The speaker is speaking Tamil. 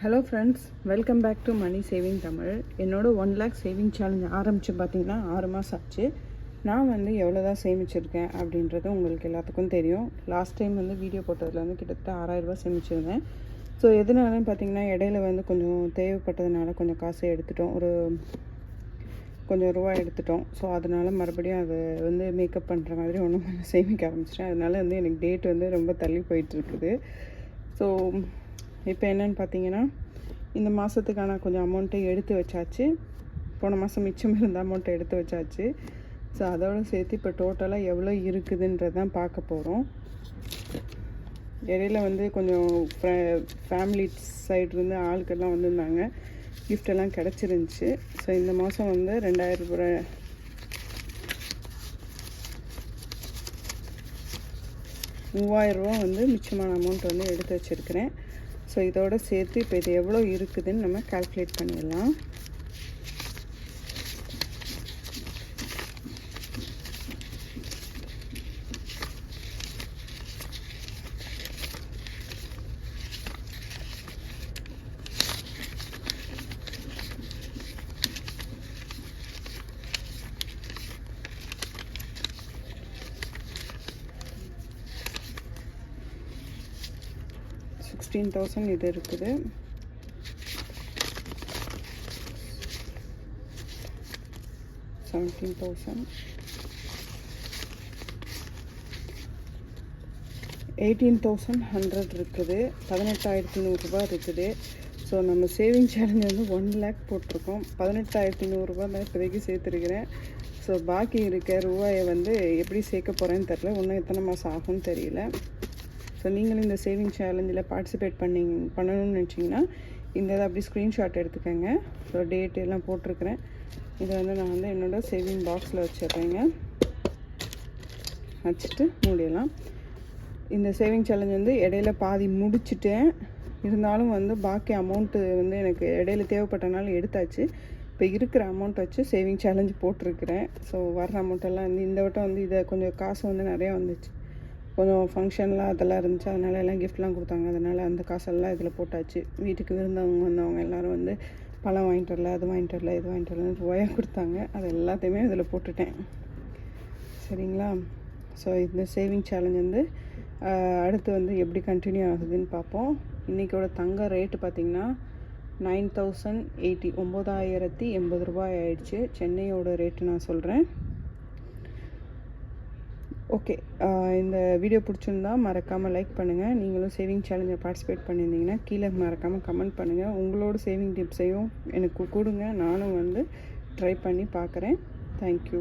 Hello friends welcome back to money saving Tamil என்னோடய ஒன் லேக் சேவிங் சேலஞ்ச் ஆரம்பித்து பார்த்தீங்கன்னா ஆறு மாதம் ஆச்சு. நான் வந்து எவ்வளோ தான் சேமிச்சிருக்கேன் அப்படின்றது உங்களுக்கு எல்லாத்துக்கும் தெரியும். லாஸ்ட் டைம் வந்து வீடியோ போட்டதில் வந்து கிட்டத்தட்ட ஆறாயிரரூபா சேமிச்சிருந்தேன். ஸோ எதனாலன்னு பார்த்தீங்கன்னா இடையில வந்து கொஞ்சம் தேவைப்பட்டதுனால கொஞ்சம் காசு எடுத்துட்டோம். ஒரு கொஞ்சம் ரூபா எடுத்துட்டோம். ஸோ அதனால் மறுபடியும் அதை வந்து மேக்கப் பண்ணுற மாதிரி ஒன்றும் சேமிக்க ஆரம்பிச்சிட்டேன். அதனால வந்து எனக்கு டேட் வந்து ரொம்ப தள்ளி போயிட்டுருக்குது ஸோ இப்போ என்னன்னு பார்த்தீங்கன்னா இந்த மாதத்துக்கான கொஞ்சம் அமௌண்ட்டை எடுத்து வச்சாச்சு. போன மாதம் மிச்சம் இருந்த அமௌண்ட்டை எடுத்து வச்சாச்சு. ஸோ அதோடு சேர்த்து இப்போ டோட்டலாக எவ்வளோ இருக்குதுன்றது தான் பார்க்க போகிறோம் இடையில வந்து கொஞ்சம் ஃபேமிலி சைட்லேருந்து ஆளுக்கெல்லாம் வந்திருந்தாங்க. Gift எல்லாம் கிடச்சிருந்துச்சி. ஸோ இந்த மாதம் வந்து ரெண்டாயிரம் ரூபாய். மூவாயிரரூவா வந்து மிச்சமான அமௌண்ட் வந்து எடுத்து வச்சுருக்கிறேன். ஸோ இதோட சேர்த்து இப்போ இது எவ்வளோ இருக்குதுன்னு நம்ம கால்குலேட் பண்ணிடலாம். சிக்ஸ்டீன் தௌசண்ட் இது இருக்குது. Seventeen thousand eighteen thousand hundred இருக்குது. பதினெட்டாயிரத்தி நூறுரூபா இருக்குது. ஸோ நம்ம சேவிங் சேலஞ்ச் வந்து ஒன் லேக் போட்டிருக்கோம். பதினெட்டாயிரத்தி நூறுரூபா தான் இப்போதைக்கு சேர்த்துருக்கிறேன். ஸோ பாக்கி இருக்க ரூபாயை வந்து எப்படி சேர்க்க போகிறேன்னு தெரில இன்னும் எத்தனை மாதம் ஆகும்னு தெரியல. ஸோ நீங்களும் இந்த சேவிங் சேலஞ்சில் பார்ட்டிசிபேட் பண்ணி பண்ணணும்னு நினச்சிங்கன்னா இந்த இதை அப்படி ஸ்க்ரீன்ஷாட் எடுத்துக்கோங்க. ஸோ டேட் எல்லாம் போட்டிருக்கிறேன். இதை வந்து நான் வந்து என்னோடய சேவிங் பாக்ஸில் வச்சிடுறேங்க. வச்சுட்டு மூடிடலாம். இந்த சேவிங் சேலஞ்ச் வந்து இடையில பாதி முடிச்சிட்டேன். இருந்தாலும் வந்து பாக்கி அமௌண்ட்டு வந்து எனக்கு இடையில தேவைப்பட்டனால எடுத்தாச்சு. இப்போ இருக்கிற அமௌண்ட் வச்சு சேவிங் சேலஞ்ச் போட்டிருக்கிறேன். ஸோ வர்ற அமௌண்ட்டெல்லாம் வந்து இந்த வட்டம் வந்து இதை கொஞ்சம் காசு வந்து நிறையா வந்துச்சு. கொஞ்சம் ஃபங்க்ஷன்லாம் அதெல்லாம் இருந்துச்சு. அதனால் எல்லாம் கிஃப்ட்லாம் கொடுத்தாங்க. அதனால் அந்த காசெல்லாம் இதில் போட்டாச்சு. வீட்டுக்கு விருந்தவங்க வந்தவங்க எல்லோரும் வந்து பழம் வாங்கிட்டு வரல அது வாங்கிட்டு வரல இது வாங்கிட்டு வரலன்னு ரூபாயாக கொடுத்தாங்க. அது எல்லாத்தையுமே இதில் போட்டுட்டேன். சரிங்களா? ஸோ இந்த சேவிங் சேலஞ்ச் வந்து அடுத்து வந்து எப்படி கண்டினியூ ஆகுதுன்னு பார்ப்போம். இன்றைக்கோட தங்க ரேட்டு பார்த்திங்கன்னா நைன் தௌசண்ட் எயிட்டி ஒம்பதாயிரத்தி எண்பது ரூபாய் ஆயிடுச்சு. சென்னையோட ரேட்டு நான் சொல்கிறேன் ஓகே இந்த வீடியோ பிடிச்சிருந்தா மறக்காமல் லைக் பண்ணுங்கள் நீங்களும் சேவிங் சேலஞ்சில் பார்ட்டிசிபேட் பண்ணியிருந்தீங்கன்னா கீழே மறக்காமல் கமெண்ட் பண்ணுங்கள் உங்களோட சேவிங் டிப்ஸையும் எனக்கு கொடுங்க. நானும் வந்து ட்ரை பண்ணி பார்க்குறேன். தேங்க்யூ